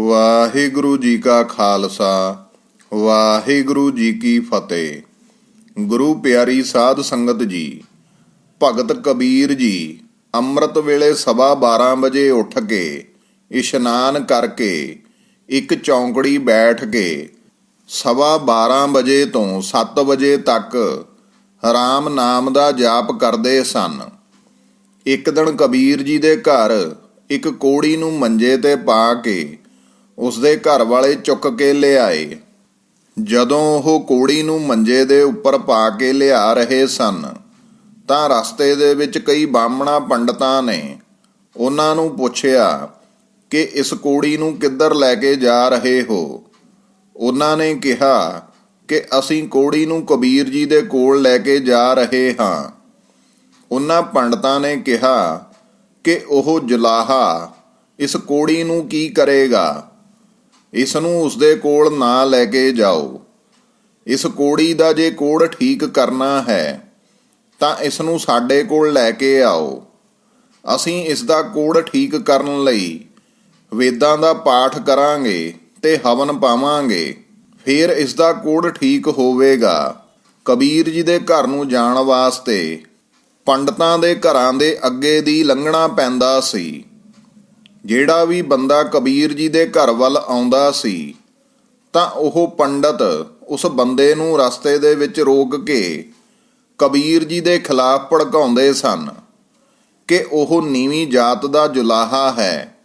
ਵਾਹਿਗੁਰੂ ਜੀ ਕਾ ਖਾਲਸਾ, ਵਾਹਿਗੁਰੂ ਜੀ ਕੀ ਫਤਿਹ। ਗੁਰੂ ਪਿਆਰੀ ਸਾਧ ਸੰਗਤ ਜੀ, ਭਗਤ ਕਬੀਰ ਜੀ, ਅੰਮ੍ਰਿਤ ਵੇਲੇ ਸਵਾ 12 ਵਜੇ ਉੱਠ ਕੇ, ਇਸ਼ਨਾਨ ਕਰਕੇ, ਇੱਕ ਚੌਂਕੜੀ ਬੈਠ ਕੇ, ਸਵਾ 12 ਵਜੇ ਤੋਂ 7 ਵਜੇ ਤੱਕ ਰਾਮ ਨਾਮ ਦਾ ਜਾਪ ਕਰਦੇ ਸਨ। ਇੱਕ ਦਿਨ ਕਬੀਰ ਜੀ ਦੇ ਘਰ ਇੱਕ ਕੋੜੀ ਨੂੰ ਮੰਜੇ ਤੇ ਪਾ ਕੇ ਉਸਦੇ ਘਰ ਵਾਲੇ ਚੁੱਕ ਕੇ ਲਿਆਏ। ਜਦੋਂ ਉਹ ਕੋੜੀ ਨੂੰ ਮੰਜੇ ਦੇ ਉੱਪਰ ਪਾ ਕੇ ਲਿਆ ਰਹੇ ਸਨ, ਤਾਂ ਰਸਤੇ ਦੇ ਵਿੱਚ ਕਈ ਬਾਹਮਣਾ ਪੰਡਤਾਂ ਨੇ ਉਹਨਾਂ ਨੂੰ ਪੁੱਛਿਆ ਕਿ ਇਸ ਕੋੜੀ ਨੂੰ ਕਿੱਧਰ ਲੈ ਕੇ ਜਾ ਰਹੇ ਹੋ? ਉਹਨਾਂ ਨੇ ਕਿਹਾ ਕਿ ਅਸੀਂ ਕੋੜੀ ਨੂੰ ਕਬੀਰ ਜੀ ਦੇ ਕੋਲ ਲੈ ਕੇ ਜਾ ਰਹੇ ਹਾਂ। ਉਹਨਾਂ ਪੰਡਤਾਂ ਨੇ ਕਿਹਾ ਕਿ ਉਹ ਜਲਾਹਾ, ਇਸ ਕੋੜੀ ਨੂੰ ਕੀ ਕਰੇਗਾ? ਇਸ ਨੂੰ ਉਸਦੇ ਕੋਲ ਨਾ ਲੈ ਕੇ ਜਾਓ। ਇਸ ਕੋੜੀ ਦਾ ਜੇ ਕੋੜ ਠੀਕ ਕਰਨਾ ਹੈ, ਤਾਂ ਇਸ ਨੂੰ ਸਾਡੇ ਕੋਲ ਲੈ ਕੇ ਆਓ। ਅਸੀਂ ਇਸ ਦਾ ਕੋੜ ਠੀਕ ਕਰਨ ਲਈ ਵੇਦਾਂ ਦਾ ਪਾਠ ਕਰਾਂਗੇ ਤੇ ਹਵਨ ਪਾਵਾਂਗੇ। ਫਿਰ ਇਸ ਦਾ ਕੋੜ ਠੀਕ ਹੋਵੇਗਾ। ਕਬੀਰ ਜੀ ਦੇ ਘਰ ਨੂੰ ਜਾਣ ਵਾਸਤੇ ਪੰਡਤਾਂ ਦੇ ਘਰਾਂ ਦੇ ਅੱਗੇ ਦੀ ਲੰਘਣਾ ਪੈਂਦਾ ਸੀ। ਜਿਹੜਾ ਵੀ ਬੰਦਾ ਕਬੀਰ ਜੀ ਦੇ ਘਰ ਵੱਲ ਆਉਂਦਾ ਸੀ, ਤਾਂ ਉਹ ਪੰਡਤ ਉਸ ਬੰਦੇ ਨੂੰ ਰਸਤੇ ਦੇ ਵਿੱਚ ਰੋਕ ਕੇ ਕਬੀਰ ਜੀ ਦੇ ਖਿਲਾਫ ਭੜਕਾਉਂਦੇ ਸਨ ਕਿ ਉਹ ਨੀਵੀਂ ਜਾਤ ਦਾ ਜੁਲਾਹਾ ਹੈ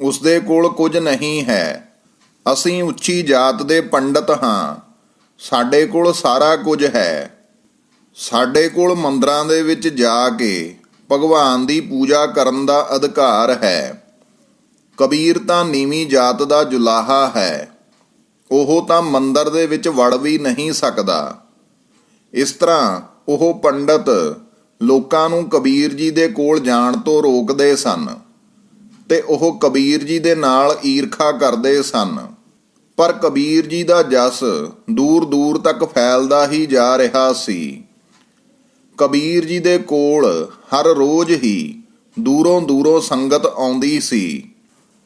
ਉਸ ਦੇ ਕੋਲ ਕੁਝ ਨਹੀਂ ਹੈ। ਅਸੀਂ ਉੱਚੀ ਜਾਤ ਦੇ ਪੰਡਤ ਹਾਂ, ਸਾਡੇ ਕੋਲ ਸਾਰਾ ਕੁਝ ਹੈ। ਸਾਡੇ ਕੋਲ ਮੰਦਰਾਂ ਦੇ ਵਿੱਚ ਜਾ ਕੇ ਭਗਵਾਨ ਦੀ ਪੂਜਾ ਕਰਨ ਦਾ ਅਧਿਕਾਰ ਹੈ। ਕਬੀਰ ਤਾਂ ਨੀਵੀਂ ਜਾਤ ਦਾ ਜੁਲਾਹਾ ਹੈ, ਉਹ ਤਾਂ ਮੰਦਰ ਦੇ ਵਿੱਚ ਵੜ ਵੀ ਨਹੀਂ ਸਕਦਾ। ਇਸ ਤਰ੍ਹਾਂ ਉਹ ਪੰਡਤ ਲੋਕਾਂ ਨੂੰ ਕਬੀਰ ਜੀ ਦੇ ਕੋਲ ਜਾਣ ਤੋਂ ਰੋਕਦੇ ਸਨ ਤੇ ਉਹ ਕਬੀਰ ਜੀ ਦੇ ਨਾਲ ਈਰਖਾ ਕਰਦੇ ਸਨ। ਪਰ ਕਬੀਰ ਜੀ ਦਾ ਜਸ ਦੂਰ ਦੂਰ ਤੱਕ ਫੈਲਦਾ ਹੀ ਜਾ ਰਿਹਾ ਸੀ। ਕਬੀਰ ਜੀ ਦੇ ਕੋਲ ਹਰ ਰੋਜ਼ ਹੀ ਦੂਰੋਂ ਦੂਰੋਂ ਸੰਗਤ ਆਉਂਦੀ ਸੀ।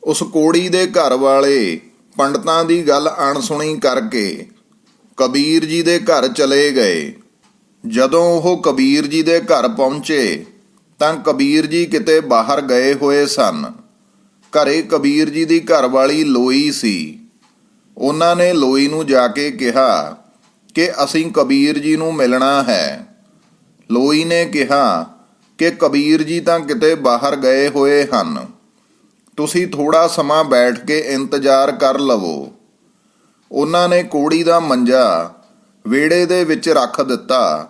ਉਸ ਕੋੜੀ ਦੇ ਘਰ ਵਾਲੇ ਪੰਡਤਾਂ ਦੀ ਗੱਲ ਅਣਸੁਣੀ ਕਰਕੇ ਕਬੀਰ ਜੀ ਦੇ ਘਰ ਚਲੇ ਗਏ। ਜਦੋਂ ਉਹ ਕਬੀਰ ਜੀ ਦੇ ਘਰ ਪਹੁੰਚੇ, ਤਾਂ ਕਬੀਰ ਜੀ ਕਿਤੇ ਬਾਹਰ ਗਏ ਹੋਏ ਸਨ। ਘਰੇ ਕਬੀਰ ਜੀ ਦੀ ਘਰਵਾਲੀ ਲੋਈ ਸੀ। ਉਹਨਾਂ ਨੇ ਲੋਈ ਨੂੰ ਜਾ ਕੇ ਕਿਹਾ ਕਿ ਅਸੀਂ ਕਬੀਰ ਜੀ ਨੂੰ ਮਿਲਣਾ ਹੈ। ਲੋਈ ਨੇ ਕਿਹਾ ਕਿ ਕਬੀਰ ਜੀ ਤਾਂ ਕਿਤੇ ਬਾਹਰ ਗਏ ਹੋਏ ਹਨ। ਤੁਸੀਂ ਥੋੜਾ ਸਮਾਂ ਬੈਠ ਕੇ ਇੰਤਜ਼ਾਰ ਕਰ ਲਵੋ। ਉਹਨਾਂ ਨੇ ਕੋੜੀ ਦਾ ਮੰਜਾ ਵਿਹੜੇ ਦੇ ਵਿੱਚ ਰੱਖ ਦਿੱਤਾ।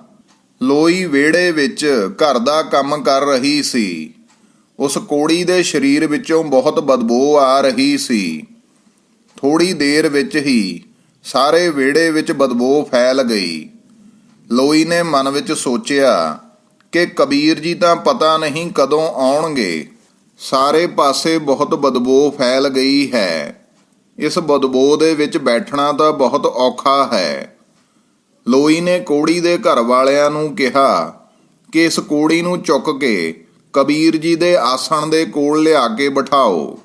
ਲੋਈ ਵਿਹੜੇ ਵਿੱਚ ਘਰ ਦਾ ਕੰਮ ਕਰ ਰਹੀ ਸੀ। ਉਸ ਕੋੜੀ ਦੇ ਸਰੀਰ ਵਿੱਚੋਂ ਬਹੁਤ ਬਦਬੂ ਆ ਰਹੀ ਸੀ। ਥੋੜੀ ਦੇਰ ਵਿੱਚ ਹੀ ਸਾਰੇ ਵਿਹੜੇ ਵਿੱਚ ਬਦਬੂ ਫੈਲ ਗਈ। ਲੋਈ ਨੇ ਮਨ ਵਿੱਚ ਸੋਚਿਆ ਕਿ ਕਬੀਰ ਜੀ ਤਾਂ ਪਤਾ ਨਹੀਂ ਕਦੋਂ ਆਉਣਗੇ। ਸਾਰੇ ਪਾਸੇ ਬਹੁਤ ਬਦਬੂ ਫੈਲ ਗਈ ਹੈ। ਇਸ ਬਦਬੂ ਦੇ ਵਿੱਚ ਬੈਠਣਾ ਤਾਂ ਬਹੁਤ ਔਖਾ ਹੈ। ਲੋਈ ਨੇ ਕੋੜੀ ਦੇ ਘਰ ਵਾਲਿਆਂ ਨੂੰ ਕਿਹਾ ਕਿ ਇਸ ਕੋੜੀ ਨੂੰ ਚੁੱਕ ਕੇ ਕਬੀਰ ਜੀ ਦੇ ਆਸਣ ਦੇ ਕੋਲ ਲਿਆ ਕੇ ਬਿਠਾਓ।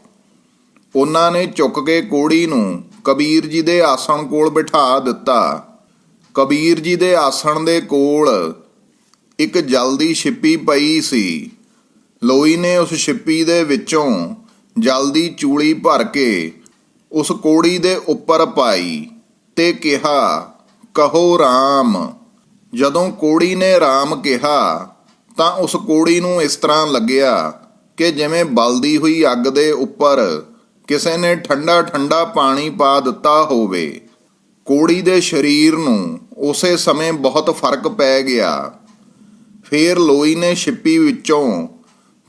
ਉਹਨਾਂ ਨੇ ਚੁੱਕ ਕੇ ਕੋੜੀ ਨੂੰ ਕਬੀਰ ਜੀ ਦੇ ਆਸਣ ਕੋਲ ਬਿਠਾ ਦਿੱਤਾ। ਕਬੀਰ ਜੀ ਦੇ ਆਸਣ ਦੇ ਕੋਲ ਇੱਕ ਜਲਦੀ ਛਿੱਪੀ ਪਈ ਸੀ। ਲੋਈ ਨੇ ਉਸ ਛਿੱਪੀ ਦੇ ਵਿੱਚੋਂ ਜਲਦੀ ਚੂਲੀ ਭਰ ਕੇ ਉਸ ਕੋੜੀ ਦੇ ਉੱਪਰ ਪਾਈ ਤੇ ਕਿਹਾ, ਕਹੋ RAM ਜਦੋਂ ਕੋੜੀ ਨੇ RAM ਕਿਹਾ, ਤਾਂ ਉਸ ਕੋੜੀ ਨੂੰ ਇਸ ਤਰ੍ਹਾਂ ਲੱਗਿਆ ਕਿ ਜਿਵੇਂ ਬਲਦੀ ਹੋਈ ਅੱਗ ਦੇ ਉੱਪਰ ਕਿਸੇ ਨੇ ਠੰਡਾ ਠੰਡਾ ਪਾਣੀ ਪਾ ਦਿੱਤਾ ਹੋਵੇ। ਕੋੜੀ ਦੇ ਸਰੀਰ ਨੂੰ ਉਸੇ ਸਮੇਂ ਬਹੁਤ ਫ਼ਰਕ ਪੈ ਗਿਆ। ਫੇਰ ਲੋਈ ਨੇ ਛਿੱਪੀ ਵਿੱਚੋਂ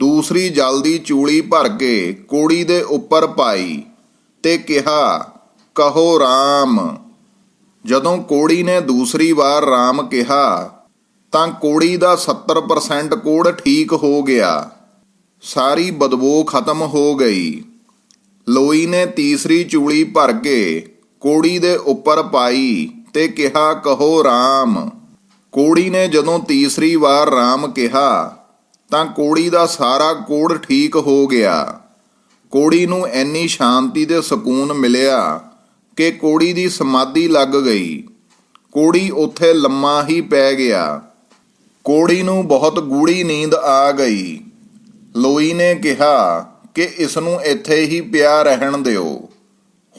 ਦੂਸਰੀ ਜਲਦੀ ਚੂਲੀ ਭਰ ਕੇ ਕੋੜੀ ਦੇ ਉੱਪਰ ਪਾਈ ਤੇ ਕਿਹਾ, ਕਹੋ RAM ਜਦੋਂ ਕੋੜੀ ਨੇ ਦੂਸਰੀ ਵਾਰ RAM ਕਿਹਾ, ਤਾਂ ਕੋੜੀ ਦਾ 70% ਕੋੜ ਠੀਕ ਹੋ ਗਿਆ। ਸਾਰੀ ਬਦਬੂ ਖਤਮ ਹੋ ਗਈ। ਲੋਈ ਨੇ ਤੀਸਰੀ ਚੂਲੀ ਭਰ ਕੇ ਕੋੜੀ ਦੇ ਉੱਪਰ ਪਾਈ ਤੇ ਕਿਹਾ, ਕਹੋ RAM ਕੋੜੀ ਨੇ ਜਦੋਂ ਤੀਸਰੀ ਵਾਰ RAM ਕਿਹਾ ਤਾਂ ਕੋੜੀ ਦਾ ਸਾਰਾ ਕੋੜ ਠੀਕ ਹੋ ਗਿਆ। ਕੋੜੀ ਨੂੰ ਐਨੀ ਸ਼ਾਂਤੀ ਤੇ ਸਕੂਨ ਮਿਲਿਆ ਕਿ ਕੋੜੀ ਦੀ ਸਮਾਧੀ ਲੱਗ ਗਈ। ਕੋੜੀ ਉੱਥੇ ਲੰਮਾ ਹੀ ਪੈ ਗਿਆ। ਕੋੜੀ ਨੂੰ ਬਹੁਤ ਗੂੜੀ ਨੀਂਦ ਆ ਗਈ। ਲੋਈ ਨੇ ਕਿਹਾ ਕਿ ਇਸ ਨੂੰ ਇੱਥੇ ਹੀ ਪਿਆ ਰਹਿਣ ਦਿਓ।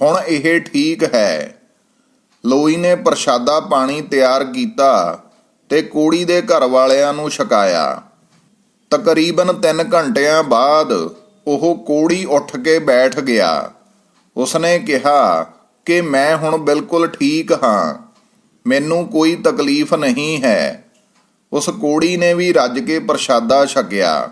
ਹੁਣ ਇਹ ਠੀਕ ਹੈ। ਲੋਈ ਨੇ ਪ੍ਰਸ਼ਾਦਾ ਪਾਣੀ ਤਿਆਰ ਕੀਤਾ ਤੇ ਕੋੜੀ ਦੇ ਘਰ ਵਾਲਿਆਂ ਨੂੰ ਛਕਾਇਆ। ਤਕਰੀਬਨ 3 ਘੰਟਿਆਂ ਬਾਅਦ ਉਹ ਕੋੜੀ ਉੱਠ ਕੇ ਬੈਠ ਗਿਆ। ਉਸਨੇ ਕਿਹਾ ਕਿ ਮੈਂ ਹੁਣ ਬਿਲਕੁਲ ਠੀਕ ਹਾਂ। ਮੈਨੂੰ ਕੋਈ ਤਕਲੀਫ ਨਹੀਂ ਹੈ। ਉਸ ਕੋੜੀ ਨੇ ਵੀ ਰੱਜ ਕੇ ਪ੍ਰਸ਼ਾਦਾ ਛਕਿਆ।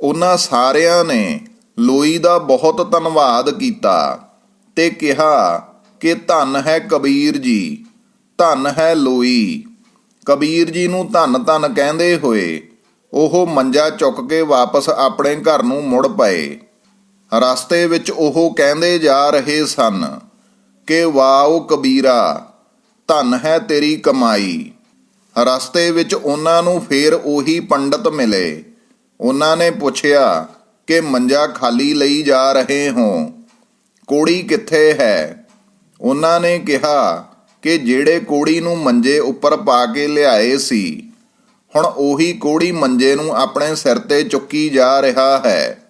ਉਹਨਾਂ ਸਾਰਿਆਂ ਨੇ ਲੋਈ ਦਾ ਬਹੁਤ ਧੰਨਵਾਦ ਕੀਤਾ ਤੇ ਕਿਹਾ ਕਿ ਧੰਨ ਹੈ ਕਬੀਰ ਜੀ, ਧੰਨ ਹੈ ਲੋਈ। ਕਬੀਰ ਜੀ ਨੂੰ ਧੰਨ ਧੰਨ ਕਹਿੰਦੇ ਹੋਏ ਉਹ ਮੰਜਾ ਚੁੱਕ ਕੇ ਵਾਪਸ ਆਪਣੇ ਘਰ ਨੂੰ ਮੁੜ ਪਏ। ਰਸਤੇ ਵਿੱਚ ਉਹ ਕਹਿੰਦੇ ਜਾ ਰਹੇ ਸਨ ਕਿ, ਵਾਓ ਕਬੀਰਾ, ਧੰਨ ਹੈ ਤੇਰੀ ਕਮਾਈ। ਰਸਤੇ ਵਿੱਚ ਉਹਨਾਂ ਨੂੰ ਫੇਰ ਉਹੀ ਪੰਡਤ ਮਿਲੇ। ਉਹਨਾਂ ਨੇ ਪੁੱਛਿਆ ਕਿ, ਮੰਜਾ ਖਾਲੀ ਲਈ ਜਾ ਰਹੇ ਹੋ? ਕੋੜੀ ਕਿੱਥੇ ਹੈ? ਉਹਨਾਂ ਨੇ ਕਿਹਾ ਕਿ, ਜਿਹੜੇ ਕੋੜੀ ਨੂੰ ਮੰਜੇ ਉੱਪਰ ਪਾ ਕੇ ਲਿਆਏ ਸੀ ਹੁਣ ਉਹੀ ਕੋੜੀ ਮੰਜੇ ਨੂੰ ਆਪਣੇ ਸਿਰ ਤੇ ਚੁੱਕੀ ਜਾ ਰਿਹਾ ਹੈ।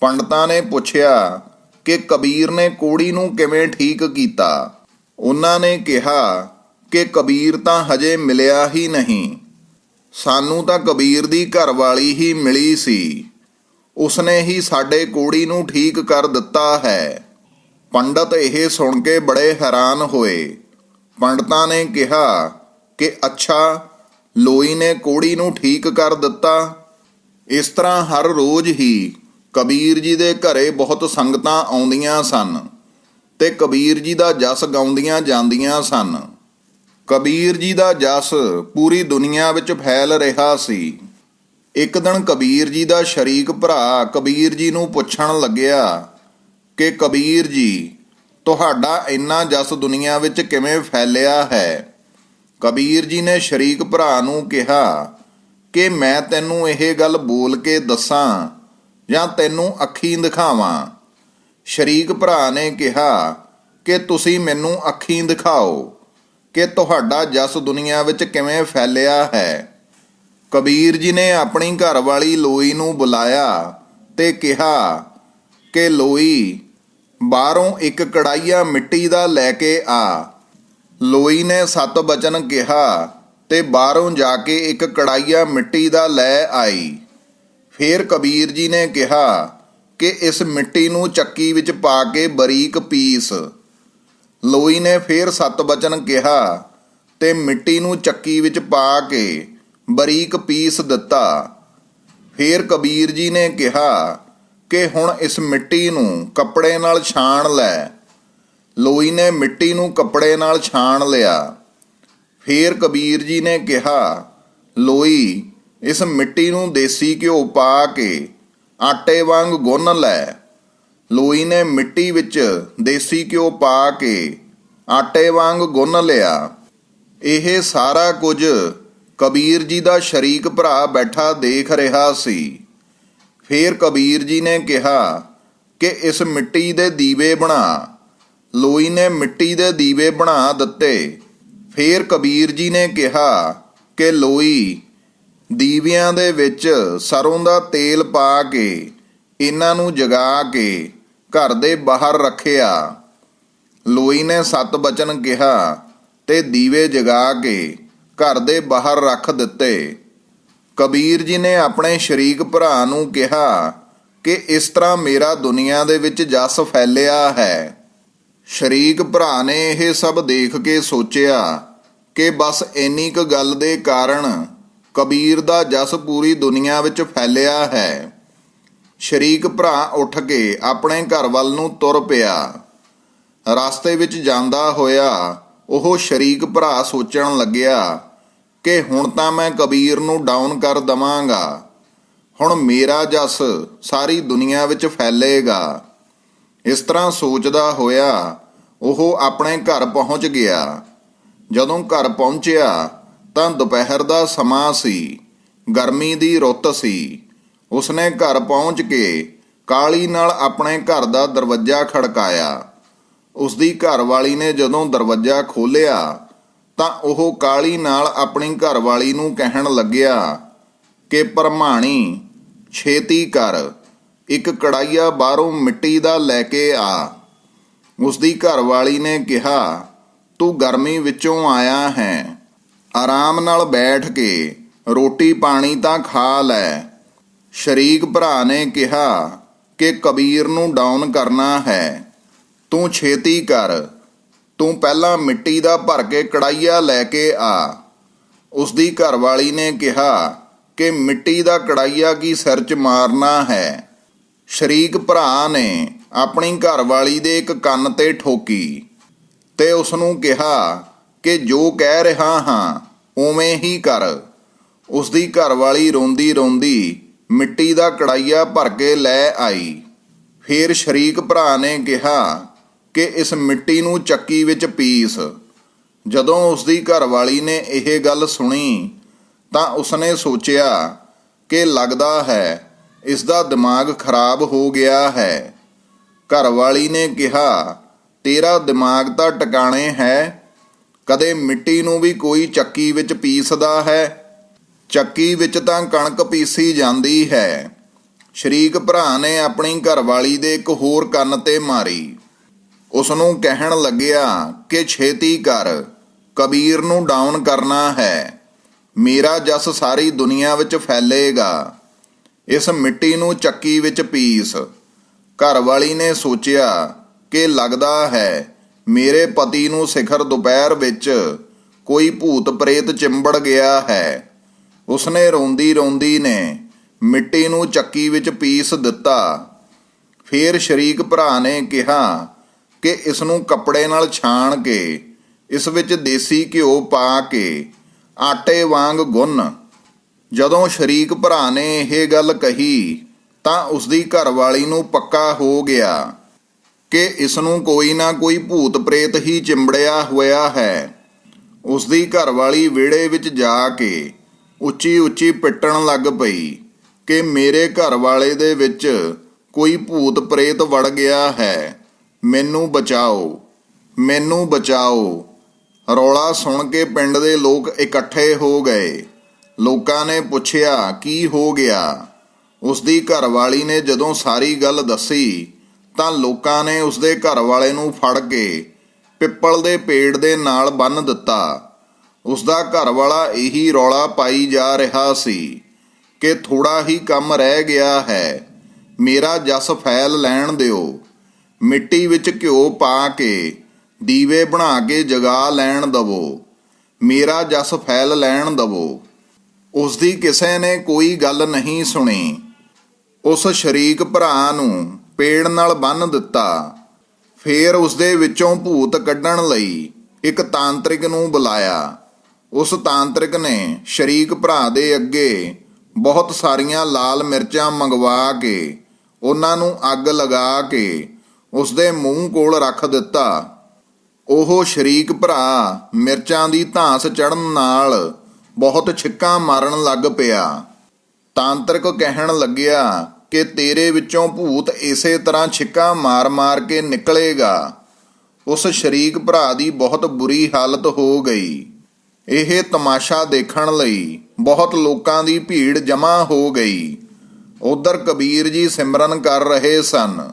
ਪੰਡਤਾਂ ਨੇ ਪੁੱਛਿਆ ਕਿ ਕਬੀਰ ਨੇ ਕੋੜੀ ਨੂੰ ਕਿਵੇਂ ਠੀਕ ਕੀਤਾ? ਉਹਨਾਂ ਨੇ ਕਿਹਾ ਕਿ ਕਬੀਰ ਤਾਂ ਹਜੇ ਮਿਲਿਆ ਹੀ ਨਹੀਂ। ਸਾਨੂੰ ਤਾਂ ਕਬੀਰ ਦੀ ਘਰਵਾਲੀ ਹੀ ਮਿਲੀ ਸੀ। ਉਸਨੇ ਹੀ ਸਾਡੇ ਕੋੜੀ ਨੂੰ ਠੀਕ ਕਰ ਦਿੱਤਾ ਹੈ। ਪੰਡਤ ਇਹ ਸੁਣ ਕੇ ਬੜੇ ਹੈਰਾਨ ਹੋਏ। ਪੰਡਤਾਂ ਨੇ ਕਿਹਾ ਕਿ ਅੱਛਾ ਲੋਈ ਨੇ ਕੋੜੀ ਨੂੰ ਠੀਕ ਕਰ ਦਿੱਤਾ। ਇਸ ਤਰ੍ਹਾਂ ਹਰ ਰੋਜ਼ ਹੀ ਕਬੀਰ ਜੀ ਦੇ ਘਰੇ ਬਹੁਤ ਸੰਗਤਾਂ ਆਉਂਦੀਆਂ ਸਨ ਤੇ ਕਬੀਰ ਜੀ ਦਾ ਜਸ ਗਾਉਂਦੀਆਂ ਜਾਂਦੀਆਂ ਸਨ। ਕਬੀਰ ਜੀ ਦਾ ਜਸ ਪੂਰੀ ਦੁਨੀਆ ਵਿੱਚ ਫੈਲ ਰਿਹਾ ਸੀ। ਇੱਕ ਦਿਨ ਕਬੀਰ ਜੀ ਦਾ ਸ਼ਰੀਕ ਭਰਾ ਕਬੀਰ ਜੀ ਨੂੰ ਪੁੱਛਣ ਲੱਗਿਆ ਕਿ ਕਬੀਰ ਜੀ, ਤੁਹਾਡਾ ਇੰਨਾ ਜਸ ਦੁਨੀਆ ਵਿੱਚ ਕਿਵੇਂ ਫੈਲਿਆ ਹੈ? ਕਬੀਰ ਜੀ ਨੇ ਸ਼ਰੀਕ ਭਰਾ ਨੂੰ ਕਿਹਾ ਕਿ ਮੈਂ ਤੈਨੂੰ ਇਹ ਗੱਲ ਬੋਲ ਕੇ ਦੱਸਾਂ ਜਾਂ ਤੈਨੂੰ ਅੱਖੀਂ ਦਿਖਾਵਾਂ। ਸ਼ਰੀਕ ਭਰਾ ਨੇ ਕਿਹਾ ਕਿ ਤੁਸੀਂ ਮੈਨੂੰ ਅੱਖੀਂ ਦਿਖਾਓ ਕਿ ਤੁਹਾਡਾ ਜਸ ਦੁਨੀਆ ਵਿੱਚ ਕਿਵੇਂ ਫੈਲਿਆ ਹੈ। ਕਬੀਰ ਜੀ ਨੇ ਆਪਣੀ ਘਰਵਾਲੀ ਲੋਈ ਨੂੰ ਬੁਲਾਇਆ ਤੇ ਕਿਹਾ ਕਿ ਲੋਈ, ਬਾਹਰੋਂ ਇੱਕ ਕੜਾਈਆ ਮਿੱਟੀ ਦਾ ਲੈ ਕੇ ਆ। ਲੋਈ ਨੇ ਸਤ ਬਚਨ ਕਿਹਾ ਤੇ ਬਾਹਰੋਂ ਜਾ ਕੇ ਇੱਕ ਕੜਾਈਆ ਮਿੱਟੀ ਦਾ ਲੈ ਆਈ। ਫੇਰ ਕਬੀਰ ਜੀ ਨੇ ਕਿਹਾ ਕਿ ਇਸ ਮਿੱਟੀ ਨੂੰ ਚੱਕੀ ਵਿੱਚ ਪਾ ਕੇ ਬਰੀਕ ਪੀਸ। ਲੋਈ ਨੇ ਫੇਰ ਸਤ ਬਚਨ ਕਿਹਾ ਤੇ ਮਿੱਟੀ ਨੂੰ ਚੱਕੀ ਵਿੱਚ ਪਾ ਕੇ ਬਰੀਕ ਪੀਸ ਦਿੱਤਾ। ਫੇਰ ਕਬੀਰ ਜੀ ਨੇ ਕਿਹਾ ਕਿ ਹੁਣ ਇਸ ਮਿੱਟੀ ਨੂੰ ਕੱਪੜੇ ਨਾਲ ਛਾਣ ਲੈ। ਲੋਈ ਨੇ ਮਿੱਟੀ ਨੂੰ ਕੱਪੜੇ ਨਾਲ ਛਾਣ ਲਿਆ। ਫੇਰ ਕਬੀਰ ਜੀ ਨੇ ਕਿਹਾ, ਲੋਈ, ਇਸ ਮਿੱਟੀ ਨੂੰ ਦੇਸੀ ਘਿਓ ਪਾ ਕੇ ਆਟੇ ਵਾਂਗ ਗੁੰਨ ਲੈ। ਲੋਈ ਨੇ ਮਿੱਟੀ ਵਿੱਚ ਦੇਸੀ ਘਿਓ ਪਾ ਕੇ ਆਟੇ ਵਾਂਗ ਗੁੰਨ ਲਿਆ। ਇਹ ਸਾਰਾ ਕੁਝ ਕਬੀਰ ਜੀ ਦਾ ਸ਼ਰੀਕ ਭਰਾ ਬੈਠਾ ਦੇਖ ਰਿਹਾ ਸੀ। ਫੇਰ ਕਬੀਰ ਜੀ ਨੇ ਕਿਹਾ ਕਿ ਇਸ ਮਿੱਟੀ ਦੇ ਦੀਵੇ ਬਣਾ। ਲੋਈ ਨੇ ਮਿੱਟੀ ਦੇ ਦੀਵੇ ਬਣਾ ਦਿੱਤੇ। ਫੇਰ ਕਬੀਰ ਜੀ ਨੇ ਕਿਹਾ ਕਿ ਲੋਈ, ਦੀਵਿਆਂ ਦੇ ਵਿੱਚ ਸਰੋਂ ਦਾ ਤੇਲ ਪਾ ਕੇ, ਇਹਨਾਂ ਨੂੰ ਜਗਾ ਕੇ ਘਰ ਦੇ ਬਾਹਰ ਰੱਖਿਆ। ਲੋਈ ਨੇ ਸਤ ਬਚਨ ਕਿਹਾ ਤੇ ਦੀਵੇ ਜਗਾ ਕੇ ਘਰ ਦੇ ਬਾਹਰ ਰੱਖ ਦਿੱਤੇ। ਕਬੀਰ ਜੀ ਨੇ ਆਪਣੇ ਸ਼ਰੀਕ ਭਰਾ ਨੂੰ ਕਿਹਾ ਕਿ ਇਸ ਤਰ੍ਹਾਂ ਮੇਰਾ ਦੁਨੀਆ ਦੇ ਵਿੱਚ ਜਸ ਫੈਲਿਆ ਹੈ। ਸ਼ਰੀਕ ਭਰਾ ਨੇ ਇਹ ਸਭ ਦੇਖ ਕੇ ਸੋਚਿਆ ਕਿ ਬਸ ਇੰਨੀ ਕੁ ਗੱਲ ਦੇ ਕਾਰਨ ਕਬੀਰ ਦਾ ਜਸ ਪੂਰੀ ਦੁਨੀਆ ਵਿੱਚ ਫੈਲਿਆ ਹੈ। ਸ਼ਰੀਕ ਭਰਾ ਉੱਠ ਕੇ ਆਪਣੇ ਘਰ ਵੱਲ ਨੂੰ ਤੁਰ ਪਿਆ। ਰਸਤੇ ਵਿੱਚ ਜਾਂਦਾ ਹੋਇਆ ਉਹ ਸ਼ਰੀਕ ਭਰਾ ਸੋਚਣ ਲੱਗਿਆ ਕਿ ਹੁਣ ਤਾਂ ਮੈਂ ਕਬੀਰ ਨੂੰ ਡਾਊਨ ਕਰ ਦਵਾਂਗਾ। ਹੁਣ ਮੇਰਾ ਜਸ ਸਾਰੀ ਦੁਨੀਆ ਵਿੱਚ ਫੈਲੇਗਾ। ਇਸ ਤਰ੍ਹਾਂ ਸੋਚਦਾ ਹੋਇਆ ਉਹ ਆਪਣੇ ਘਰ ਪਹੁੰਚ ਗਿਆ। ਜਦੋਂ ਘਰ ਪਹੁੰਚਿਆ ਤਾਂ ਦੁਪਹਿਰ ਦਾ ਸਮਾਂ ਸੀ, ਗਰਮੀ ਦੀ ਰੁੱਤ ਸੀ। ਉਸਨੇ ਘਰ ਪਹੁੰਚ ਕੇ ਕਾਲੀ ਨਾਲ ਆਪਣੇ ਘਰ ਦਾ ਦਰਵਾਜ਼ਾ ਖੜਕਾਇਆ। ਉਸਦੀ ਘਰਵਾਲੀ ਨੇ ਜਦੋਂ ਦਰਵਾਜ਼ਾ ਖੋਲ੍ਹਿਆ ਤਾਂ ਉਹ ਕਾਲੀ ਨਾਲ ਆਪਣੀ ਘਰਵਾਲੀ ਨੂੰ ਕਹਿਣ ਲੱਗਿਆ ਕਿ, ਪਰਮਾਣੀ, ਛੇਤੀ ਕਰ। ਇੱਕ ਕੜਾਈਆ ਬਾਹਰੋਂ ਮਿੱਟੀ ਦਾ ਲੈ ਕੇ ਆ। ਉਸ ਦੀ ਘਰਵਾਲੀ ਨੇ ਕਿਹਾ, ਤੂੰ ਗਰਮੀ ਵਿੱਚੋਂ ਆਇਆ ਹੈ। ਆਰਾਮ ਨਾਲ ਬੈਠ ਕੇ ਰੋਟੀ ਪਾਣੀ ਤਾਂ ਖਾ ਲੈ। ਸ਼ਰੀਕ ਭਰਾ ਨੇ ਕਿਹਾ, ਕਿ ਕਬੀਰ ਨੂੰ ਡਾਊਨ ਕਰਨਾ ਹੈ। ਤੂੰ ਛੇਤੀ ਕਰ। ਤੂੰ ਪਹਿਲਾਂ ਮਿੱਟੀ ਦਾ ਭਰ ਕੇ ਕੜਾਈਆ ਲੈ ਕੇ ਆ। ਉਸ ਦੀ ਘਰਵਾਲੀ ਨੇ ਕਿਹਾ, ਕਿ ਮਿੱਟੀ ਦਾ ਕੜਾਈਆ ਕੀ ਸਿਰ 'ਚ ਮਾਰਨਾ ਹੈ? ਸ਼ਰੀਕ ਭਰਾ ਨੇ ਆਪਣੀ ਘਰਵਾਲੀ ਦੇ ਇੱਕ ਕੰਨ ਤੇ ਠੋਕੀ ਤੇ ਉਸ ਨੂੰ ਕਿਹਾ ਕਿ ਜੋ ਕਹਿ ਰਿਹਾ ਹਾਂ, ਉਵੇਂ ਹੀ ਕਰ। ਉਸ ਦੀ ਘਰਵਾਲੀ ਰੋਂਦੀ ਰੋਂਦੀ ਮਿੱਟੀ ਦਾ ਕੜਾਈਆ ਭਰ ਕੇ ਲੈ ਆਈ। ਫਿਰ ਸ਼ਰੀਕ ਭਰਾ ਨੇ ਕਿਹਾ ਕਿ ਇਸ ਮਿੱਟੀ ਨੂੰ ਚੱਕੀ ਵਿੱਚ ਪੀਸ। ਜਦੋਂ ਉਸ ਦੀ ਘਰਵਾਲੀ ਨੇ ਇਹ ਗੱਲ ਸੁਣੀ ਤਾਂ ਉਸਨੇ ਸੋਚਿਆ ਕਿ ਲੱਗਦਾ ਹੈ ਇਸ ਦਾ ਦਿਮਾਗ ਖਰਾਬ ਹੋ ਗਿਆ ਹੈ। ਘਰਵਾਲੀ ਨੇ ਕਿਹਾ, ਤੇਰਾ ਦਿਮਾਗ ਤਾਂ ਟਿਕਾਣੇ ਹੈ। ਕਦੇ ਮਿੱਟੀ ਨੂੰ ਵੀ ਕੋਈ ਚੱਕੀ ਵਿੱਚ ਪੀਸਦਾ ਹੈ। ਚੱਕੀ ਵਿੱਚ ਤਾਂ ਕਣਕ ਪੀਸੀ ਜਾਂਦੀ ਹੈ। ਸ਼ਰੀਕ ਭਰਾ ਨੇ ਆਪਣੀ ਘਰਵਾਲੀ ਦੇ ਇੱਕ ਹੋਰ ਕੰਨ ਤੇ ਮਾਰੀ। ਉਸ ਨੂੰ ਕਹਿਣ ਲੱਗਿਆ ਕਿ, ਛੇਤੀ ਕਰ। ਕਬੀਰ ਨੂੰ ਡਾਊਨ ਕਰਨਾ ਹੈ। ਮੇਰਾ ਜਸ ਸਾਰੀ ਦੁਨੀਆ ਵਿੱਚ ਫੈਲੇਗਾ। ਇਸ ਮਿੱਟੀ ਨੂੰ ਚੱਕੀ ਵਿੱਚ ਪੀਸ। ਘਰਵਾਲੀ ਨੇ ਸੋਚਿਆ ਕਿ ਲੱਗਦਾ ਹੈ ਮੇਰੇ ਪਤੀ ਨੂੰ ਸਿਖਰ ਦੁਪਹਿਰ ਵਿੱਚ ਕੋਈ ਭੂਤ ਪ੍ਰੇਤ ਚਿੰਬੜ ਗਿਆ ਹੈ। ਉਸਨੇ ਰੋਂਦੀ ਰੋਂਦੀ ਨੇ ਮਿੱਟੀ ਨੂੰ ਚੱਕੀ ਵਿੱਚ ਪੀਸ ਦਿੱਤਾ। ਫੇਰ ਸ਼ਰੀਕ ਭਰਾ ਨੇ ਕਿਹਾ ਕਿ ਇਸ ਨੂੰ ਕੱਪੜੇ ਨਾਲ ਛਾਣ ਕੇ, ਇਸ ਵਿੱਚ ਦੇਸੀ ਘਿਓ ਪਾ ਕੇ, ਆਟੇ ਵਾਂਗ ਗੁੰਨ। ਜਦੋਂ ਸ਼ਰੀਕ ਭਰਾ ਨੇ ਇਹ ਗੱਲ ਕਹੀ, ਤਾਂ ਉਸ ਦੀ ਘਰਵਾਲੀ ਨੂੰ ਪੱਕਾ ਹੋ ਗਿਆ ਕਿ ਇਸ ਨੂੰ ਕੋਈ ਨਾ ਕੋਈ ਭੂਤ ਪ੍ਰੇਤ ਹੀ ਚਿੰਬੜਿਆ ਹੋਇਆ ਹੈ। ਉਸ ਦੀ ਘਰਵਾਲੀ ਵਿਹੜੇ ਵਿੱਚ ਜਾ ਕੇ ਉੱਚੀ ਉੱਚੀ ਪਿੱਟਣ ਲੱਗ ਪਈ ਕਿ ਮੇਰੇ ਘਰ ਵਾਲੇ ਦੇ ਵਿੱਚ ਕੋਈ ਭੂਤ ਪ੍ਰੇਤ ਵੜ ਗਿਆ ਹੈ। ਮੈਨੂੰ ਬਚਾਓ ਮੈਨੂੰ ਬਚਾਓ। ਰੌਲਾ ਸੁਣ ਕੇ ਪਿੰਡ ਦੇ ਲੋਕ ਇਕੱਠੇ ਹੋ ਗਏ। ਲੋਕਾਂ ਨੇ ਪੁੱਛਿਆ, ਕੀ ਹੋ ਗਿਆ? ਉਸ ਦੀ ਘਰਵਾਲੀ ਨੇ ਜਦੋਂ ਸਾਰੀ ਗੱਲ ਦੱਸੀ, ਤਾਂ ਲੋਕਾਂ ਨੇ ਉਸ ਦੇ ਘਰ ਵਾਲੇ ਨੂੰ ਫੜ ਕੇ ਪਿੱਪਲ ਦੇ ਪੇੜ ਦੇ ਨਾਲ ਬੰਨ ਦਿੱਤਾ। ਉਸ ਦਾ ਘਰ ਵਾਲਾ ਇਹੀ ਰੌਲਾ ਪਾਈ ਜਾ ਰਿਹਾ ਸੀ ਕਿ ਥੋੜਾ ਹੀ ਕੰਮ ਰਹਿ ਗਿਆ ਹੈ। ਮੇਰਾ ਜਸ ਫੈਲ ਲੈਣ ਦਿਓ। ਮਿੱਟੀ ਵਿੱਚ ਘਿਓ ਪਾ ਕੇ, ਦੀਵੇ ਬਣਾ ਕੇ ਜਗਾ ਲੈਣ ਦਵੋ। ਮੇਰਾ ਜਸ ਫੈਲ ਲੈਣ ਦਵੋ। ਉਸ ਦੀ ਕਿਸੇ ਨੇ ਕੋਈ ਗੱਲ ਨਹੀਂ ਸੁਣੀ। ਉਸ ਸ਼ਰੀਕ ਭਰਾ ਨੂੰ ਪੇੜ ਨਾਲ ਬੰਨ ਦਿੱਤਾ। ਫੇਰ ਉਸ ਦੇ ਵਿੱਚੋਂ ਭੂਤ ਕੱਢਣ ਲਈ ਇੱਕ ਤਾਂਤਰਿਕ ਨੂੰ ਬੁਲਾਇਆ। ਉਸ ਤਾਂਤਰਿਕ ਨੇ ਸ਼ਰੀਕ ਭਰਾ ਦੇ ਅੱਗੇ ਬਹੁਤ ਸਾਰੀਆਂ ਲਾਲ ਮਿਰਚਾਂ ਮੰਗਵਾ ਕੇ ਉਹਨਾਂ ਨੂੰ ਅੱਗ ਲਗਾ ਕੇ ਉਸ ਦੇ ਮੂੰਹ ਕੋਲ ਰੱਖ ਦਿੱਤਾ। ਉਹ ਸ਼ਰੀਕ ਭਰਾ ਮਿਰਚਾਂ ਦੀ ਧਾਂਸ ਚੜਨ ਨਾਲ ਬਹੁਤ ਛਿੱਕਾਂ ਮਾਰਨ ਲੱਗ ਪਿਆ। ਤਾਂਤਰਿਕ ਕਹਿਣ ਲੱਗਿਆ ਕਿ ਤੇਰੇ ਵਿੱਚੋਂ ਭੂਤ ਇਸੇ ਤਰ੍ਹਾਂ ਛਿੱਕਾਂ ਮਾਰ-ਮਾਰ ਕੇ ਨਿਕਲੇਗਾ। ਉਸ ਸ਼ਰੀਕ ਭਰਾ ਦੀ ਬਹੁਤ ਬੁਰੀ ਹਾਲਤ ਹੋ ਗਈ। ਇਹ ਤਮਾਸ਼ਾ ਦੇਖਣ ਲਈ ਬਹੁਤ ਲੋਕਾਂ ਦੀ ਭੀੜ ਜਮ੍ਹਾਂ ਹੋ ਗਈ। ਉਧਰ ਕਬੀਰ ਜੀ ਸਿਮਰਨ ਕਰ ਰਹੇ ਸਨ।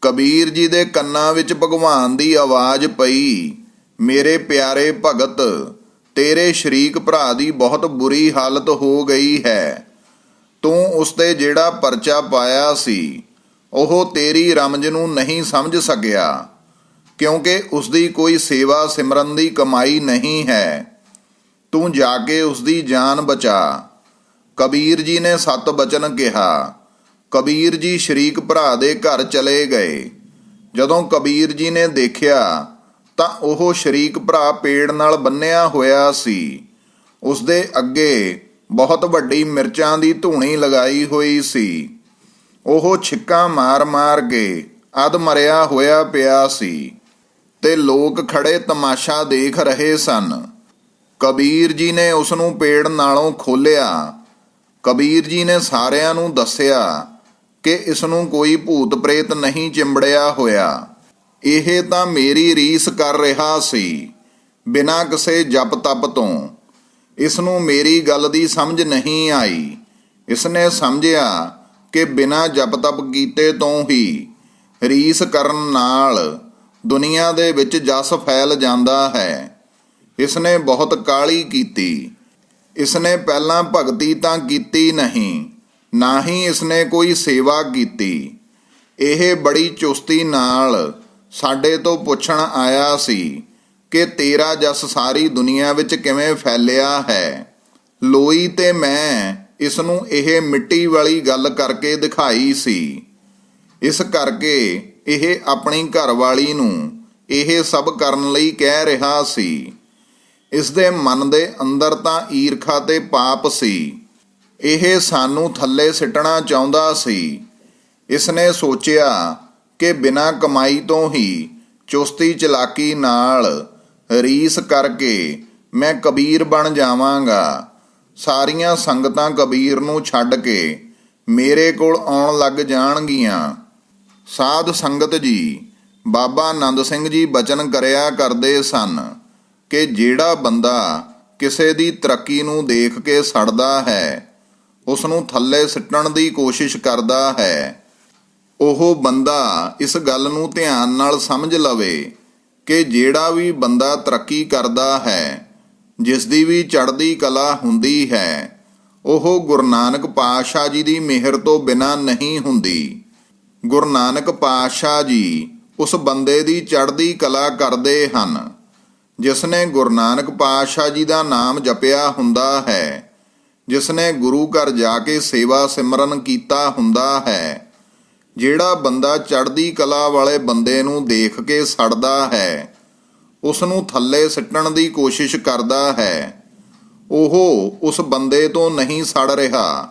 ਕਬੀਰ ਜੀ ਦੇ ਕੰਨਾਂ ਵਿੱਚ ਭਗਵਾਨ ਦੀ ਆਵਾਜ਼ ਪਈ, ਮੇਰੇ ਪਿਆਰੇ ਭਗਤ ਤੇਰੇ ਸ਼ਰੀਕ ਭਰਾ ਦੀ ਬਹੁਤ ਬੁਰੀ ਹਾਲਤ ਹੋ ਗਈ ਹੈ। ਤੂੰ ਉਸ ਤੇ ਜਿਹੜਾ ਪਰਚਾ ਪਾਇਆ ਸੀ, ਉਹ ਤੇਰੀ ਰਮਜ ਨੂੰ ਨਹੀਂ ਸਮਝ ਸਕਿਆ, ਕਿਉਂਕਿ ਉਸ ਦੀ ਕੋਈ ਸੇਵਾ ਸਿਮਰਨ ਦੀ ਕਮਾਈ ਨਹੀਂ ਹੈ। ਤੂੰ ਜਾ ਕੇ ਉਸ ਦੀ ਜਾਨ ਬਚਾ। ਕਬੀਰ ਜੀ ਨੇ ਸਤ ਬਚਨ ਕਿਹਾ। ਕਬੀਰ ਜੀ ਸ਼ਰੀਕ ਭਰਾ ਦੇ ਘਰ ਚਲੇ ਗਏ। ਜਦੋਂ ਕਬੀਰ ਜੀ ਨੇ ਦੇਖਿਆ ਤਾਂ ਉਹ ਸ਼ਰੀਕ ਭਰਾ ਪੇੜ ਨਾਲ ਬੰਨਿਆ ਹੋਇਆ ਸੀ। ਉਸ ਦੇ ਅੱਗੇ ਬਹੁਤ ਵੱਡੀ ਮਿਰਚਾਂ ਦੀ ਧੂਣੀ ਲਗਾਈ ਹੋਈ ਸੀ। ਉਹ ਛਿੱਕਾਂ ਮਾਰ-ਮਾਰ ਕੇ ਅਧ ਮਰਿਆ ਹੋਇਆ ਪਿਆ ਸੀ ਤੇ ਲੋਕ ਖੜੇ ਤਮਾਸ਼ਾ ਦੇਖ ਰਹੇ ਸਨ। ਕਬੀਰ ਜੀ ਨੇ ਉਸ ਨੂੰ ਪੇੜ ਨਾਲੋਂ ਖੋਲਿਆ। ਕਬੀਰ ਜੀ ਨੇ ਸਾਰਿਆਂ ਨੂੰ ਦੱਸਿਆ ਕਿ ਇਸ ਨੂੰ ਕੋਈ ਭੂਤ ਪ੍ਰੇਤ ਨਹੀਂ ਚਿੰਬੜਿਆ ਹੋਇਆ। ਇਹ ਤਾਂ ਮੇਰੀ ਰੀਸ ਕਰ ਰਿਹਾ ਸੀ। ਬਿਨਾਂ ਕਿਸੇ ਜਪ ਤਪ ਤੋਂ। ਇਸ ਨੂੰ ਮੇਰੀ ਗੱਲ ਦੀ ਸਮਝ ਨਹੀਂ ਆਈ। ਇਸ ਨੇ ਸਮਝਿਆ ਕਿ ਬਿਨਾਂ ਜਪ ਤਪ ਕੀਤੇ ਤੋਂ ਹੀ ਰੀਸ ਕਰਨ ਨਾਲ ਦੁਨੀਆ ਦੇ ਵਿੱਚ ਜਸ ਫੈਲ ਜਾਂਦਾ ਹੈ। ਇਸ ਨੇ ਬਹੁਤ ਕਾਲੀ ਕੀਤੀ। ਇਸ ਨੇ ਪਹਿਲਾਂ ਭਗਤੀ ਤਾਂ ਕੀਤੀ ਨਹੀਂ, ਨਾ ਹੀ ਇਸ ਨੇ ਕੋਈ ਸੇਵਾ ਕੀਤੀ। ਇਹ ਬੜੀ ਚੁਸਤੀ ਨਾਲ ਸਾਡੇ ਤੋਂ ਪੁੱਛਣ ਆਇਆ ਸੀ ਕਿ ਤੇਰਾ ਜਸ ਸਾਰੀ ਦੁਨੀਆ ਵਿੱਚ ਕਿਵੇਂ ਫੈਲਿਆ ਹੈ। ਲੋਈ ਤੇ ਮੈਂ ਇਸ ਨੂੰ ਇਹ ਮਿੱਟੀ ਵਾਲੀ ਗੱਲ ਕਰਕੇ ਦਿਖਾਈ ਸੀ। ਇਸ ਕਰਕੇ ਇਹ ਆਪਣੀ ਘਰਵਾਲੀ ਨੂੰ ਇਹ ਸਭ ਕਰਨ ਲਈ ਕਹਿ ਰਿਹਾ ਸੀ। ਇਸ ਦੇ ਮਨ ਦੇ ਅੰਦਰ ਤਾਂ ਈਰਖਾ ਤੇ ਪਾਪ ਸੀ। ਇਹ ਸਾਨੂੰ ਥੱਲੇ ਸਿੱਟਣਾ ਚਾਹੁੰਦਾ ਸੀ। ਇਸ ਨੇ ਸੋਚਿਆ ਕਿ ਬਿਨਾਂ ਕਮਾਈ ਤੋਂ ਹੀ ਚੁਸਤੀ ਚਲਾਕੀ ਨਾਲ ਰੀਸ ਕਰਕੇ ਮੈਂ ਕਬੀਰ ਬਣ ਜਾਵਾਂਗਾ। ਸਾਰੀਆਂ ਸੰਗਤਾਂ ਕਬੀਰ ਨੂੰ ਛੱਡ ਕੇ ਮੇਰੇ ਕੋਲ ਆਉਣ ਲੱਗ ਜਾਣਗੀਆਂ। ਸਾਧ ਸੰਗਤ ਜੀ, ਬਾਬਾ ਆਨੰਦ ਸਿੰਘ ਜੀ ਬਚਨ ਕਰਿਆ ਕਰਦੇ ਸਨ ਕਿ ਜਿਹੜਾ ਬੰਦਾ ਕਿਸੇ ਦੀ ਤਰੱਕੀ ਨੂੰ ਦੇਖ ਕੇ ਸੜਦਾ ਹੈ ਉਸ ਨੂੰ ਥੱਲੇ ਸਿੱਟਣ ਦੀ ਕੋਸ਼ਿਸ਼ ਕਰਦਾ ਹੈ। ਉਹ ਬੰਦਾ ਇਸ ਗੱਲ ਨੂੰ ਧਿਆਨ ਨਾਲ ਸਮਝ ਲਵੇ ਕਿ ਜਿਹੜਾ ਵੀ ਬੰਦਾ ਤਰੱਕੀ ਕਰਦਾ ਹੈ, ਜਿਸ ਦੀ ਵੀ ਚੜ੍ਹਦੀ ਕਲਾ ਹੁੰਦੀ ਹੈ, ਉਹ ਗੁਰੂ ਨਾਨਕ ਪਾਤਸ਼ਾਹ ਜੀ ਦੀ ਮਿਹਰ ਤੋਂ ਬਿਨਾ ਨਹੀਂ ਹੁੰਦੀ। ਗੁਰੂ ਨਾਨਕ ਪਾਤਸ਼ਾਹ ਜੀ ਉਸ ਬੰਦੇ ਦੀ ਚੜ੍ਹਦੀ ਕਲਾ ਕਰਦੇ ਹਨ, ਜਿਸ ਨੇ ਗੁਰੂ ਨਾਨਕ ਪਾਤਸ਼ਾਹ ਜੀ ਦਾ ਨਾਮ ਜਪਿਆ ਹੁੰਦਾ ਹੈ, ਜਿਸ ਨੇ ਗੁਰੂ ਘਰ ਜਾ ਕੇ ਸੇਵਾ ਸਿਮਰਨ ਕੀਤਾ ਹੁੰਦਾ ਹੈ। ਜਿਹੜਾ ਬੰਦਾ ਚੜ੍ਹਦੀ ਕਲਾ ਵਾਲੇ ਬੰਦੇ ਨੂੰ ਦੇਖ ਕੇ ਸੜਦਾ ਹੈ ਉਸ ਨੂੰ ਥੱਲੇ ਸਿੱਟਣ ਦੀ ਕੋਸ਼ਿਸ਼ ਕਰਦਾ ਹੈ। ਉਹ ਉਸ ਬੰਦੇ ਤੋਂ ਨਹੀਂ ਸੜ ਰਿਹਾ।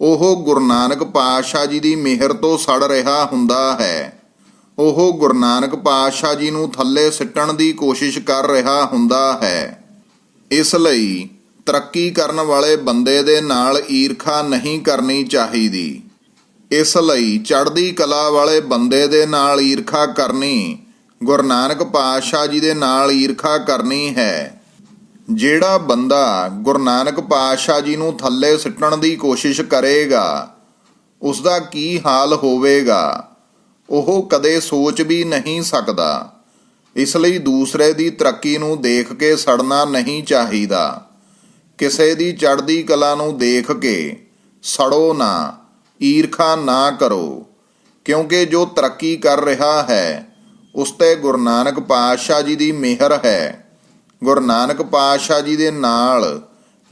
ਉਹ ਗੁਰੂ ਨਾਨਕ ਪਾਤਸ਼ਾਹ ਜੀ ਦੀ ਮਿਹਰ ਤੋਂ ਸੜ ਰਿਹਾ ਹੁੰਦਾ ਹੈ। ਉਹ ਗੁਰੂ ਨਾਨਕ ਪਾਤਸ਼ਾਹ ਜੀ ਨੂੰ ਥੱਲੇ ਸਿੱਟਣ ਦੀ ਕੋਸ਼ਿਸ਼ ਕਰ ਰਿਹਾ ਹੁੰਦਾ ਹੈ। ਇਸ ਲਈ ਤਰੱਕੀ ਕਰਨ ਵਾਲੇ ਬੰਦੇ ਦੇ ਨਾਲ ਈਰਖਾ ਨਹੀਂ ਕਰਨੀ ਚਾਹੀਦੀ। ਇਸ ਲਈ ਚੜ੍ਹਦੀ ਕਲਾ ਵਾਲੇ ਬੰਦੇ ਦੇ ਨਾਲ ਈਰਖਾ ਕਰਨੀ, ਗੁਰੂ ਨਾਨਕ ਪਾਤਸ਼ਾਹ ਜੀ ਦੇ ਨਾਲ ਈਰਖਾ ਕਰਨੀ ਹੈ। ਜਿਹੜਾ ਬੰਦਾ ਗੁਰੂ ਨਾਨਕ ਪਾਤਸ਼ਾਹ ਜੀ ਨੂੰ ਥੱਲੇ ਸਿੱਟਣ ਦੀ ਕੋਸ਼ਿਸ਼ ਕਰੇਗਾ ਉਸ ਦਾ ਕੀ ਹਾਲ ਹੋਵੇਗਾ, ਉਹ ਕਦੇ ਸੋਚ ਵੀ ਨਹੀਂ ਸਕਦਾ। ਇਸ ਲਈ ਦੂਸਰੇ ਦੀ ਤਰੱਕੀ ਨੂੰ ਦੇਖ ਕੇ ਸੜਨਾ ਨਹੀਂ ਚਾਹੀਦਾ। ਕਿਸੇ ਦੀ ਚੜ੍ਹਦੀ ਕਲਾ ਨੂੰ ਦੇਖ ਕੇ ਸੜੋ ਨਾ। ਈਰਖਾ ਨਾ ਕਰੋ, ਕਿਉਂਕਿ ਜੋ ਤਰੱਕੀ ਕਰ ਰਿਹਾ ਹੈ, ਉਸ ਤੇ ਗੁਰੂ ਨਾਨਕ ਪਾਤਸ਼ਾਹ ਜੀ ਦੀ ਮਿਹਰ ਹੈ। ਗੁਰੂ ਨਾਨਕ ਪਾਤਸ਼ਾਹ ਜੀ ਦੇ ਨਾਲ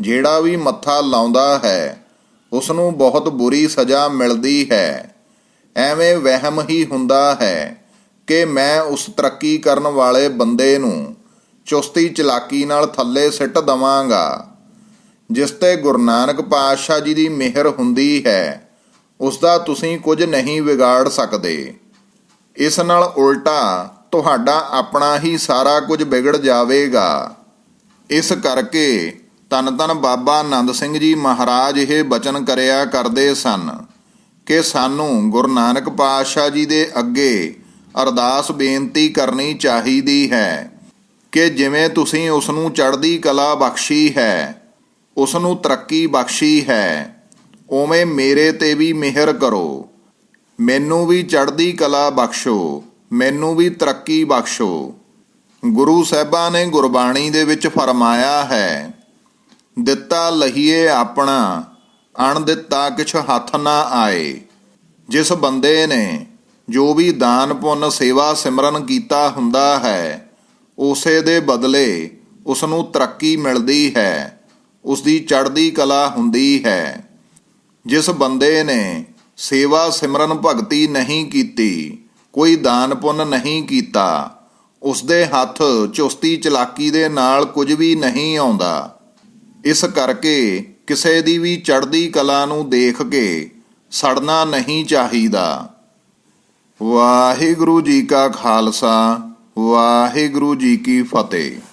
ਜਿਹੜਾ ਵੀ ਮੱਥਾ ਲਾਉਂਦਾ ਹੈ ਉਸ ਨੂੰ ਬਹੁਤ ਬੁਰੀ ਸਜ਼ਾ ਮਿਲਦੀ ਹੈ। ਐਵੇਂ ਵਹਿਮ ਹੀ ਹੁੰਦਾ ਹੈ ਕਿ ਮੈਂ ਉਸ ਤਰੱਕੀ ਕਰਨ ਵਾਲੇ ਬੰਦੇ ਨੂੰ ਚੁਸਤੀ ਚਲਾਕੀ ਨਾਲ ਥੱਲੇ ਸਿੱਟ ਦਵਾਂਗਾ। ਜਿਸ ਤੇ ਗੁਰੂ ਨਾਨਕ ਪਾਤਸ਼ਾਹ ਜੀ ਦੀ ਮਿਹਰ ਹੁੰਦੀ ਹੈ ਉਸ ਦਾ ਤੁਸੀਂ ਕੁਝ ਨਹੀਂ ਵਿਗਾੜ ਸਕਦੇ। ਇਸ ਨਾਲ ਉਲਟਾ ਤੁਹਾਡਾ ਆਪਣਾ ਹੀ ਸਾਰਾ ਕੁਝ ਵਿਗੜ ਜਾਵੇਗਾ। ਇਸ ਕਰਕੇ ਤਨ ਤਨ ਬਾਬਾ ਆਨੰਦ ਸਿੰਘ ਜੀ ਮਹਾਰਾਜ ਇਹ ਬਚਨ ਕਰਿਆ ਕਰਦੇ ਸਨ ਕਿ ਸਾਨੂੰ ਗੁਰੂ ਨਾਨਕ ਪਾਤਸ਼ਾਹ ਜੀ ਦੇ ਅੱਗੇ ਅਰਦਾਸ ਬੇਨਤੀ ਕਰਨੀ ਚਾਹੀਦੀ ਹੈ ਕਿ ਜਿਵੇਂ ਤੁਸੀਂ ਉਸ ਨੂੰ ਚੜ੍ਹਦੀ ਕਲਾ ਬਖਸ਼ੀ ਹੈ ਉਸ ਨੂੰ ਤਰੱਕੀ ਬਖਸ਼ੀ ਹੈ। ਉਵੇਂ ਮੇਰੇ ਤੇ ਵੀ ਮਿਹਰ ਕਰੋ। ਮੈਨੂੰ ਵੀ ਚੜ੍ਹਦੀ ਕਲਾ ਬਖਸ਼ੋ, ਮੈਨੂੰ ਵੀ ਤਰੱਕੀ ਬਖਸ਼ੋ। ਗੁਰੂ ਸਾਹਿਬਾਂ ਨੇ ਗੁਰਬਾਣੀ ਦੇ ਵਿੱਚ ਫਰਮਾਇਆ ਹੈ, ਦਿੱਤਾ ਲਹੀਏ ਆਪਣਾ ਅਣ ਦਿੱਤਾ ਕਿਛ ਹੱਥ ਨਾ ਆਏ। ਜਿਸ ਬੰਦੇ ਨੇ ਜੋ ਵੀ ਦਾਨ ਪੁੰਨ ਸੇਵਾ ਸਿਮਰਨ ਕੀਤਾ ਹੁੰਦਾ ਹੈ, ਉਸੇ ਦੇ ਬਦਲੇ ਉਸ ਨੂੰ ਤਰੱਕੀ ਮਿਲਦੀ ਹੈ ਉਸ ਦੀ ਚੜ੍ਹਦੀ ਕਲਾ ਹੁੰਦੀ ਹੈ। ਜਿਸ ਬੰਦੇ ਨੇ ਸੇਵਾ ਸਿਮਰਨ ਭਗਤੀ ਨਹੀਂ ਕੀਤੀ, ਕੋਈ ਦਾਨ ਪੁੰਨ ਨਹੀਂ ਕੀਤਾ ਉਸ ਦੇ ਹੱਥ ਚੁਸਤੀ ਚਲਾਕੀ ਦੇ ਨਾਲ ਕੁਝ ਵੀ ਨਹੀਂ ਆਉਂਦਾ। ਇਸ ਕਰਕੇ ਕਿਸੇ ਦੀ ਵੀ ਚੜ੍ਹਦੀ ਕਲਾ ਨੂੰ ਦੇਖ ਕੇ ਸੜਨਾ ਨਹੀਂ ਚਾਹੀਦਾ। ਵਾਹਿਗੁਰੂ ਜੀ ਕਾ ਖਾਲਸਾ, ਵਾਹਿਗੁਰੂ ਜੀ ਕੀ ਫਤਿਹ।